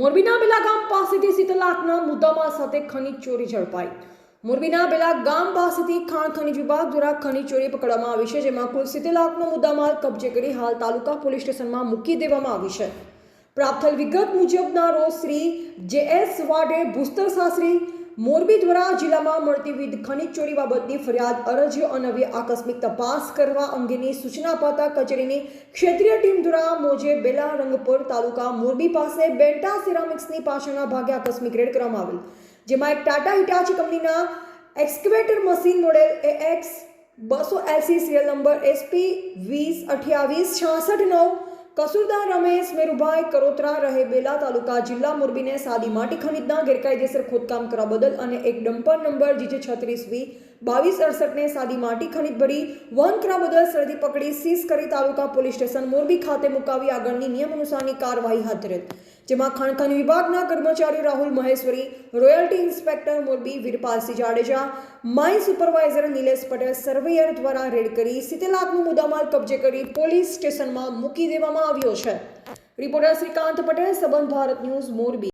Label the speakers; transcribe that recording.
Speaker 1: મોરબીના બેલા ગામ પાસેથી સિત્તેર લાખના મુદ્દામાલ સાથે ખનીજ ચોરી ઝડપાઈ. મોરબીના બેલા ગામ પાસેથી ખાણ ખનીજ વિભાગ દ્વારા ખનીજ ચોરી પકડવામાં આવી છે, જેમાં કુલ સિત્તેર લાખનો મુદ્દામાલ કબજે કરી હાલ તાલુકા પોલીસ સ્ટેશનમાં મૂકી દેવામાં આવી છે. પ્રાપ્ત થયેલ વિગત મુજબના રોજ શ્રી જે એસ વાડે ભૂસ્તર શાસ્ત્રી મોરબી દ્વારા જિલ્લામાં મળતી વિવિધ ખનીજ ચોરી બાબતની ફરિયાદ, અરજીઓ અનવ્ય આકસ્મિક તપાસ કરવા અંગેની સૂચના અપાતા કચેરીની ક્ષેત્રીય ટીમ દ્વારા મોજે બેલા રંગપુર તાલુકા મોરબી પાસે બેન્ટા સિરામિક્સની પાછળના ભાગે આકસ્મિક રેડ કરવામાં આવેલ, જેમાં એક ટાટા હિટાચી કંપનીના એક્સકેવેટર મશીન મોડેલ એએક્સ બસો એસી સિરિયલ નંબર એસપી વીસ અઠ્યાવીસ છાસઠ નવ કસુરદાર રમેશ મેરુભાઈ કરોત્રા રહે બેલા તાલુકા જિલ્લા મોરબીને સાદી માટી ખનીજના ગેરકાયદેસર ખોદકામ કરવા બદલ અને એક ડમ્પર નંબર જીજે છત્રીસ વી બાવીસ અડસઠને સાદી માટી ખનીજ ભરી વન કરવા બદલ સળદી પકડી સીઝ કરી તાલુકા પોલીસ સ્ટેશન મોરબી ખાતે મુકાવી આગળની નિયમ અનુસારની કાર્યવાહી હાથ ધરી. જેમાં ખાણખાન વિભાગના કર્મચારી Rahul Maheshwari, royalty inspector Morbi Virpalsinh Jadeja mine supervisor Nilesh Patel surveyor દ્વારા રેડ કરી સિત્તેર લાખનો મુદ્દામાલ કબજે કરી પોલીસ સ્ટેશનમાં મૂકી દેવામાં આવ્યો છે. રિપોર્ટર શ્રીકાંત પટેલ, સંબંધ ભારત ન્યૂઝ મોરબી.